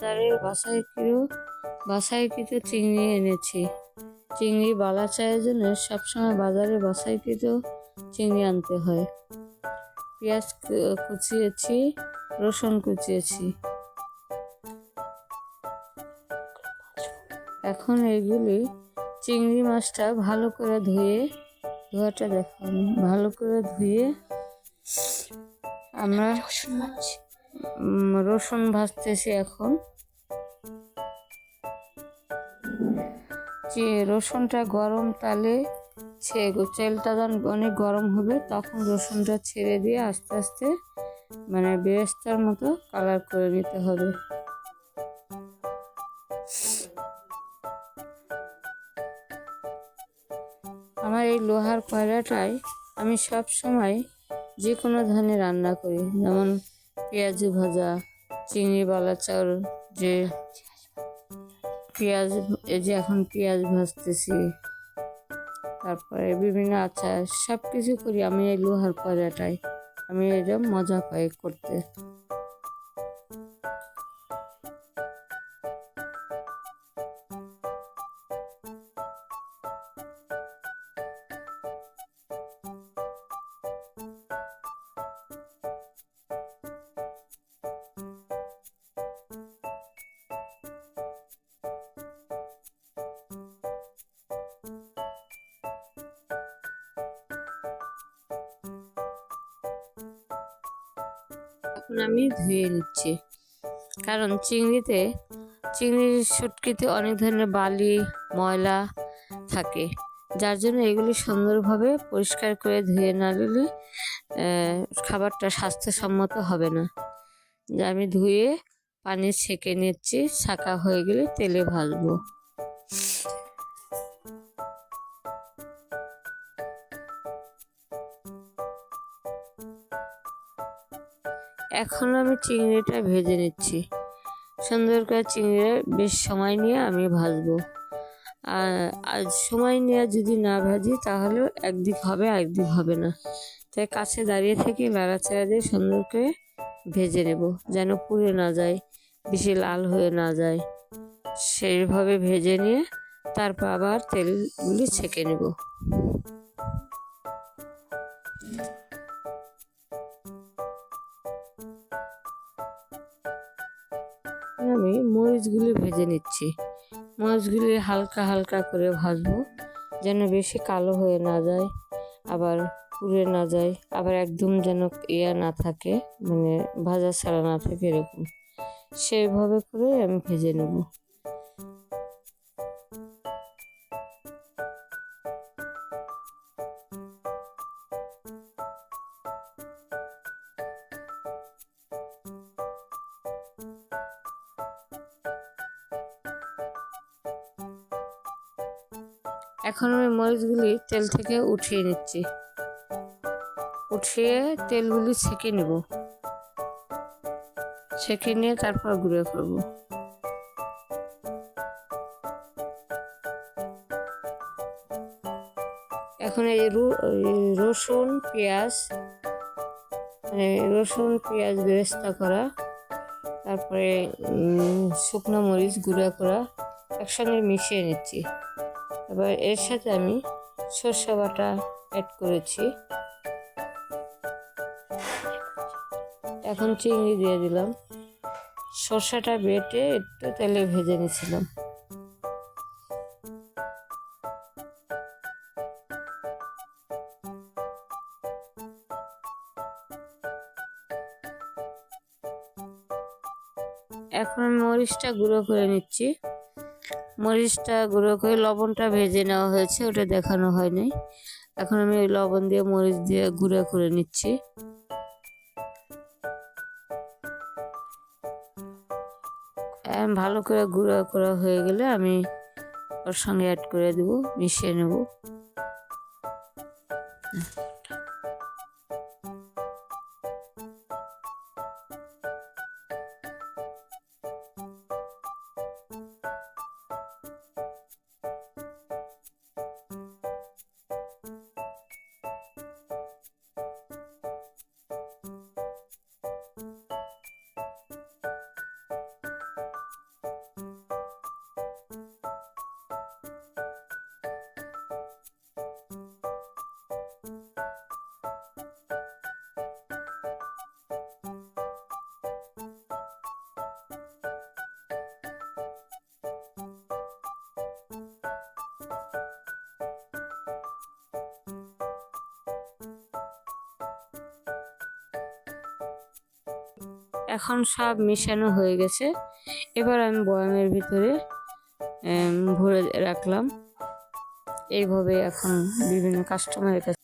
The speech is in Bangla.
বাজারের বাসাইকৃত বাসাইকৃত চিংড়ি এনেছি। চিংড়ি বালা চায়ের জন্য সবসময় বাজারে বাসাইকৃত চিংড়ি আনতে হয়। পেঁয়াজ কুচিয়েছি রসুন কুচিয়েছি। এখন এগুলি চিংড়ি মাছটা ভালো করে ধুয়ে ধোয়াটা দেখান ভালো করে ধুয়ে আমরা রসুন ভাজতেছি এখন। যে রসুনটা গরম তালে ছে তেলটা যখন অনেক গরম হবে, তখন রসুনটা ছেড়ে দিয়ে আস্তে আস্তে মানে বেরেস্তার মতো কালার করে নিতে হবে। আমার এই লোহার কয়লাটায় আমি সব সময় যে কোনো ধরনের রান্না করি, যেমন পেঁয়াজ ভাজা, চিংড়ি বালা চাউল যে পেঁয়াজ এই যে এখন পেঁয়াজ ভাজতেছি। তারপরে বিভিন্ন আচার সব কিছু করি আমি এই লোহার পরেটাই আমি এটা মজা পাই করতে। এখন আমি ধুয়ে নিচ্ছি। কারণ চিংড়িতে, চিংড়ির শুটকিতে অনেক ধরনের বালি, ময়লা থাকে। যার জন্য এগুলি সুন্দরভাবে পরিষ্কার করে ধুয়ে না নিলে খাবারটা স্বাস্থ্যসম্মত হবে না। আমি ধুয়ে পানি ছেঁকে নিচ্ছি ছাকা হয়ে গেলে তেলে ভাজবো। এখন আমি চিংড়িটা ভেজে নিচ্ছি। সুন্দর করে চিংড়িটা বেশ সময় নিয়ে আমি ভাজবো। আর আর সময় নিয়ে যদি না ভাজি তাহলে একদিক হবে একদিক হবে না। তাই কাছে দাঁড়িয়ে থেকে নাড়াচাড়া দিয়ে সুন্দর করে ভেজে নেব, যেন পুড়ে না যায়, বেশি লাল হয়ে না যায়। সেইভাবে ভেজে নিয়ে তারপর আবার তেলগুলি ছেঁকে নেব। আমি মরিচগুলি ভেজে নিচ্ছি। মরিচগুলি হালকা হালকা করে ভাজবো, যেন বেশি কালো হয়ে না যায়, আবার পুড়ে না যায়, আবার একদম যেন ইয়া না থাকে মানে ভাজা ছাড়া না থাকে এরকম। সেইভাবে করে আমি ভেজে নেব। এখন আমি মরিচগুলি তেল থেকে উঠিয়ে নিচ্ছি। উঠিয়ে তেলগুলি ছেঁকে নেব। ছেঁকে নিয়ে তারপর গুঁড়ো করব। এখন এই রসুন, পেঁয়াজ মানে রসুন, পেঁয়াজ বেরেস্তা করা, তারপরে শুকনো মরিচ গুঁড়া করা একসঙ্গে মিশিয়ে নিচ্ছি। এবার এর সাথে আমি সর্ষে বাটা অ্যাড করেছি। এখন চিংড়ি দিয়ে দিলাম। সর্ষেটা বেটে একটু তেলে ভেজে নিয়েছিলাম। এখন মরিচটা গুঁড়ো করে নিচ্ছি। মরিচটা গুঁড়ো করে লবণটা ভেজে নেওয়া হয়েছে, ওটা দেখানো হয়নি। এখন আমি ওই লবণ দিয়ে মরিচ দিয়ে গুঁড়ো করে নিচ্ছি। ভালো করে গুঁড়ো করা হয়ে গেলে আমি ওর সঙ্গে অ্যাড করে দেবো, মিশিয়ে নেব। এখন সব মিশানো হয়ে গেছে। এবার আমি বয়ামের ভিতরে ভরে রাখলাম। এইভাবে এখন বিভিন্ন কাস্টমারের কাছে